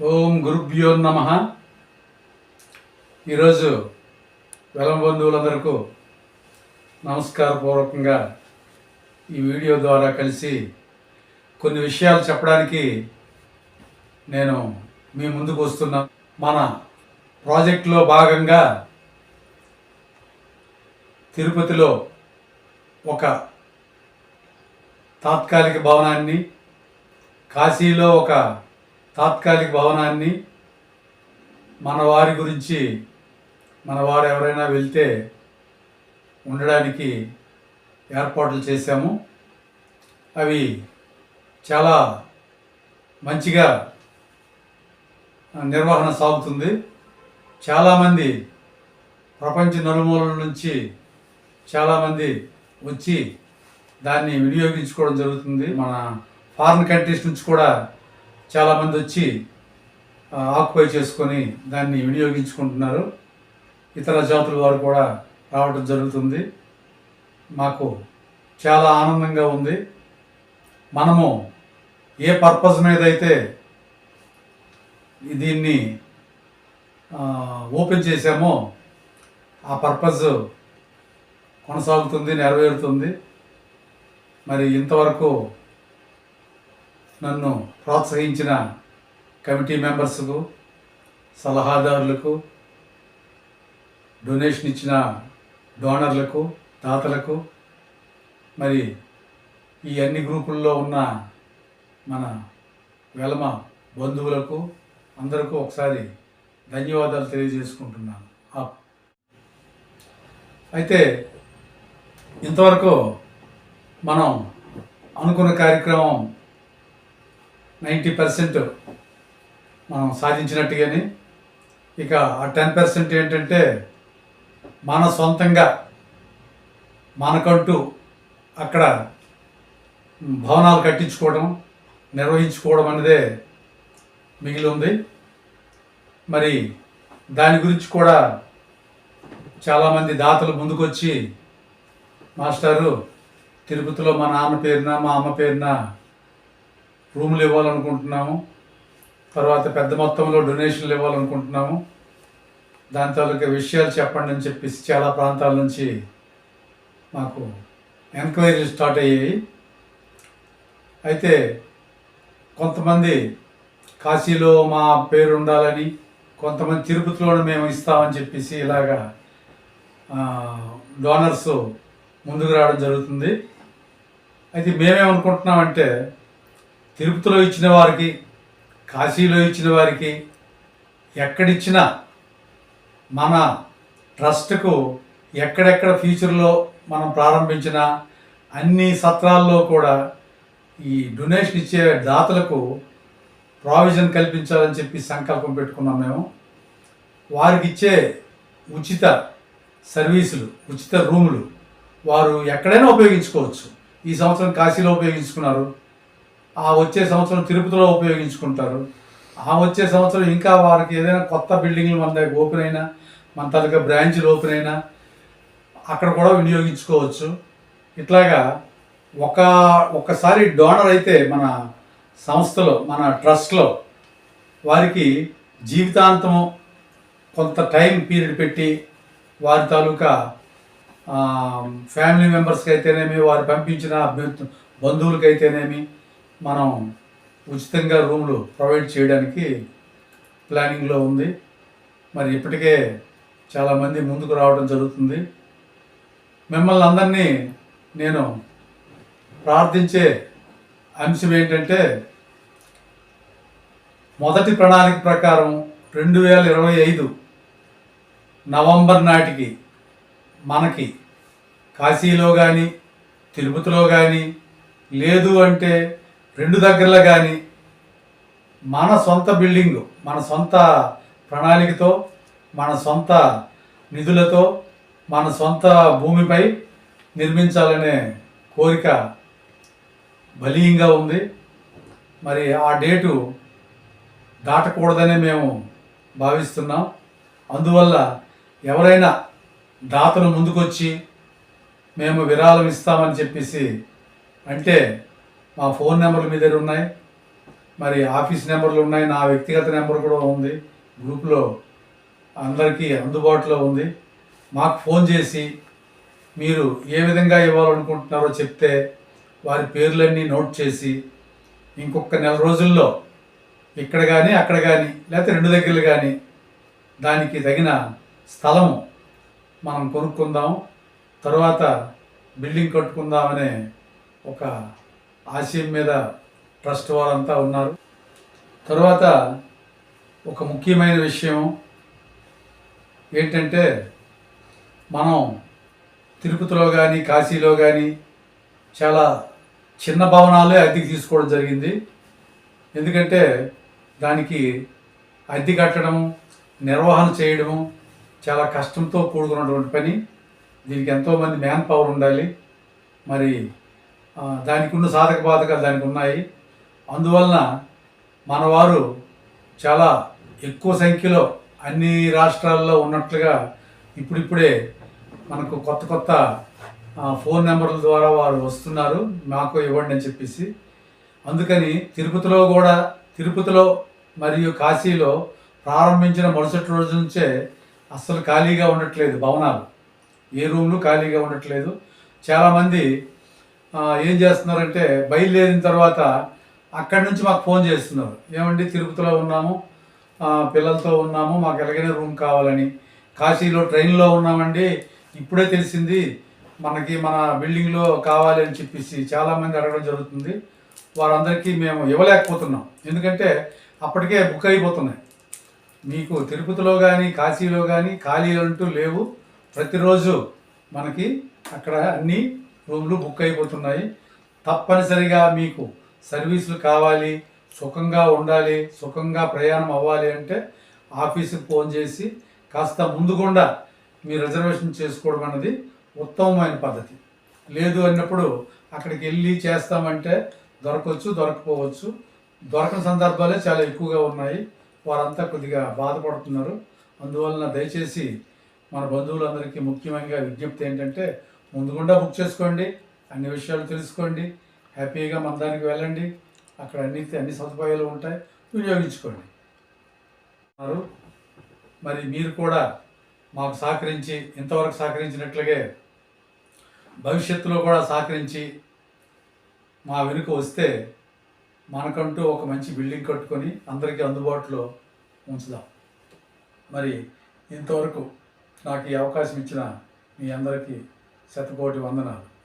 ఓం గురుభ్యో నమ. ఈరోజు వెలం బంధువులందరకు నమస్కారపూర్వకంగా ఈ వీడియో ద్వారా కలిసి కొన్ని విషయాలు చెప్పడానికి నేను మీ ముందుకు వస్తున్నా. మన ప్రాజెక్టులో భాగంగా తిరుపతిలో ఒక తాత్కాలిక భవనాన్ని కాశీలో ఒక తాత్కాలిక భవనాన్ని మన వారి గురించి మన వారు ఎవరైనా వెళ్తే ఉండడానికి ఏర్పాట్లు చేశాము. అవి చాలా మంచిగా నిర్వహణ సాగుతుంది. చాలామంది ప్రపంచ నలుమూలల నుంచి చాలామంది వచ్చి దాన్ని వినియోగించుకోవడం జరుగుతుంది. మన ఫారిన్ కంట్రీస్ నుంచి కూడా చాలామంది వచ్చి ఆక్యుపై చేసుకొని దాన్ని వినియోగించుకుంటున్నారు. ఇతర జాతుల వారు కూడా రావడం జరుగుతుంది. మాకు చాలా ఆనందంగా ఉంది. మనము ఏ పర్పస్ మీద అయితే దీన్ని ఓపెన్ చేసామో ఆ పర్పస్ కొనసాగుతుంది నెరవేరుతుంది. మరి ఇంతవరకు నన్ను ప్రోత్సహించిన కమిటీ మెంబర్స్కు సలహాదారులకు డొనేషన్ ఇచ్చిన డోనర్లకు దాతలకు మరి ఈ అన్ని గ్రూపుల్లో ఉన్న మన వెలమ బంధువులకు అందరికీ ఒకసారి ధన్యవాదాలు తెలియజేసుకుంటున్నాను. అయితే ఇంతవరకు మనం అనుకున్న కార్యక్రమం నైంటీ పర్సెంట్ మనం సాధించినట్టుగానే ఇక ఆ టెన్ పర్సెంట్ ఏంటంటే మన సొంతంగా మనకంటూ అక్కడ భవనాలు కట్టించుకోవడం నిర్వహించుకోవడం అనేదే మిగిలి ఉంది. మరి దాని గురించి కూడా చాలామంది దాతలు ముందుకొచ్చి మాస్టారు తిరుపతిలో మా నాన్న పేరున మా అమ్మ పేరున రూములు ఇవ్వాలనుకుంటున్నాము. తర్వాత పెద్ద మొత్తంలో డొనేషన్లు ఇవ్వాలనుకుంటున్నాము. దాని తాలూకా విషయాలు చెప్పండి అని చెప్పేసి చాలా ప్రాంతాల నుంచి మాకు ఎంక్వైరీలు స్టార్ట్ అయ్యాయి. అయితే కొంతమంది కాశీలో మా పేరు ఉండాలని కొంతమంది తిరుపతిలోనే మేము ఇస్తామని చెప్పేసి ఇలాగా డోనర్స్ ముందుకు రావడం జరుగుతుంది. అయితే మేమేమనుకుంటున్నామంటే తిరుపతిలో ఇచ్చిన వారికి కాశీలో ఇచ్చిన వారికి ఎక్కడిచ్చినా మన ట్రస్ట్కు ఎక్కడెక్కడ ఫ్యూచర్లో మనం ప్రారంభించిన అన్ని సత్రాల్లో కూడా ఈ డొనేషన్ ఇచ్చే దాతలకు ప్రావిజన్ కల్పించాలని చెప్పి సంకల్పం పెట్టుకున్నాం మేము. వారికి ఇచ్చే ఉచిత సర్వీసులు ఉచిత రూములు వారు ఎక్కడైనా ఉపయోగించుకోవచ్చు. ఈ సంవత్సరం కాశీలో ఉపయోగించుకున్నారు. ఆ వచ్చే సంవత్సరం తిరుపతిలో ఉపయోగించుకుంటారు. ఆ వచ్చే సంవత్సరం ఇంకా వారికి ఏదైనా కొత్త బిల్డింగ్లు మన దగ్గర ఓపెన్ అయినా మన తాలూకా బ్రాంచ్లు ఓపెన్ అయినా అక్కడ కూడా వినియోగించుకోవచ్చు. ఇట్లాగా ఒక ఒక్కసారి డోనర్ అయితే మన సంస్థలో మన ట్రస్ట్లో వారికి జీవితాంతము కొంత టైం పీరియడ్ పెట్టి వారి తాలూకా ఫ్యామిలీ మెంబర్స్కి అయితేనేమి వారు పంపించిన అభ్యర్థు బంధువులకి అయితేనేమి మనం ఉచితంగా రూమ్లు ప్రొవైడ్ చేయడానికి ప్లానింగ్లో ఉంది. మరి ఇప్పటికే చాలామంది ముందుకు రావడం జరుగుతుంది. మిమ్మల్ని అందరినీ నేను ప్రార్థించే అంశం ఏంటంటే మొదటి ప్రణాళిక ప్రకారం రెండు వేల ఇరవై ఐదు నవంబర్ నాటికి మనకి కాశీలో కానీ తిరుపతిలో కానీ లేదు అంటే రెండు దగ్గరలో కానీ మన సొంత బిల్డింగు మన సొంత ప్రణాళికతో మన సొంత నిధులతో మన సొంత భూమిపై నిర్మించాలనే కోరిక బలీయంగా ఉంది. మరి ఆ డేటు దాటకూడదనే మేము భావిస్తున్నాం. అందువల్ల ఎవరైనా దాతలు ముందుకొచ్చి మేము విరాళం ఇస్తామని చెప్పేసి అంటే మా ఫోన్ నెంబర్లు మీ దగ్గర ఉన్నాయి. మరి ఆఫీస్ నెంబర్లు ఉన్నాయి. నా వ్యక్తిగత నెంబర్ కూడా ఉంది. గ్రూప్లో అందరికీ అందుబాటులో ఉంది. మాకు ఫోన్ చేసి మీరు ఏ విధంగా ఇవ్వాలనుకుంటున్నారో చెప్తే వారి పేర్లన్నీ నోట్ చేసి ఇంకొక నెల రోజుల్లో ఇక్కడ కానీ అక్కడ కానీ లేకపోతే రెండు దగ్గరలు కానీ దానికి తగిన స్థలము మనం కొనుక్కుందాం. తర్వాత బిల్డింగ్ కట్టుకుందామనే ఒక ఆశయం మీద ట్రస్ట్ వారంతా ఉన్నారు. తర్వాత ఒక ముఖ్యమైన విషయం ఏంటంటే మనం తిరుపతిలో కానీ కాశీలో కానీ చాలా చిన్న భవనాలే అద్దెకి తీసుకోవడం జరిగింది. ఎందుకంటే దానికి అద్దె కట్టడం నిర్వహణ చేయడము చాలా కష్టంతో కూడుకున్నటువంటి పని. దీనికి ఎంతోమంది మ్యాన్ పవర్ ఉండాలి. మరి దానికి ఉన్న సాధక బాధకాలు దానికి ఉన్నాయి అందువలన మనవారు చాలా ఎక్కువ సంఖ్యలో అన్ని రాష్ట్రాల్లో ఉన్నట్లుగా ఇప్పుడిప్పుడే మనకు కొత్త కొత్త ఫోన్ నెంబర్ల ద్వారా వారు వస్తున్నారు. మాకు ఇవ్వండి అని చెప్పేసి. అందుకని తిరుపతిలో కూడా తిరుపతిలో మరియు కాశీలో ప్రారంభించిన మరుసటి రోజు నుంచే అస్సలు ఖాళీగా ఉండట్లేదు భవనాలు. ఏ రూమ్లు ఖాళీగా ఉండట్లేదు. చాలామంది ఏం చేస్తున్నారంటే బయలుదేరిన తర్వాత అక్కడి నుంచి మాకు ఫోన్ చేస్తున్నారు. ఏమండి తిరుపతిలో ఉన్నాము పిల్లలతో ఉన్నాము మాకు ఎలాగైనా రూమ్ కావాలని. కాశీలో ట్రైన్లో ఉన్నామండి. ఇప్పుడే తెలిసింది మనకి మన బిల్డింగ్లో కావాలి అని చెప్పేసి చాలామంది అడగడం జరుగుతుంది. వారందరికీ మేము ఇవ్వలేకపోతున్నాం. ఎందుకంటే అప్పటికే బుక్ అయిపోతున్నాయి. మీకు తిరుపతిలో కానీ కాశీలో కానీ ఖాళీలు అంటూ లేవు. ప్రతిరోజు మనకి అక్కడ అన్నీ రూమ్లు బుక్ అయిపోతున్నాయి. తప్పనిసరిగా మీకు సర్వీసులు కావాలి సుఖంగా ఉండాలి సుఖంగా ప్రయాణం అవ్వాలి అంటే ఆఫీసుకి ఫోన్ చేసి కాస్త ముందుకుండా మీ రిజర్వేషన్ చేసుకోవడం అన్నది ఉత్తమమైన పద్ధతి. లేదు అన్నప్పుడు అక్కడికి వెళ్ళి చేస్తామంటే దొరకవచ్చు దొరకపోవచ్చు. దొరకని సందర్భాలే చాలా ఎక్కువగా ఉన్నాయి. వారంతా కొద్దిగా బాధపడుతున్నారు. అందువలన దయచేసి మన బంధువులందరికీ ముఖ్యంగా విజ్ఞప్తి ఏంటంటే ముందుగుండా బుక్ చేసుకోండి అన్ని విషయాలు తెలుసుకోండి హ్యాపీగా మందానికి వెళ్ళండి అక్కడ అన్ని అన్ని సదుపాయాలు ఉంటాయి వినియోగించుకోండి. మరి మరి మీరు కూడా మాకు సహకరించి ఇంతవరకు సహకరించినట్లుగే భవిష్యత్తులో కూడా సహకరించి మా వెనుక వస్తే మనకంటూ ఒక మంచి బిల్డింగ్ కట్టుకొని అందరికీ అందుబాటులో ఉంచుదాం. మరి ఇంతవరకు నాకు ఈ అవకాశం ఇచ్చిన మీ అందరికీ శతకోటి వందనాలు.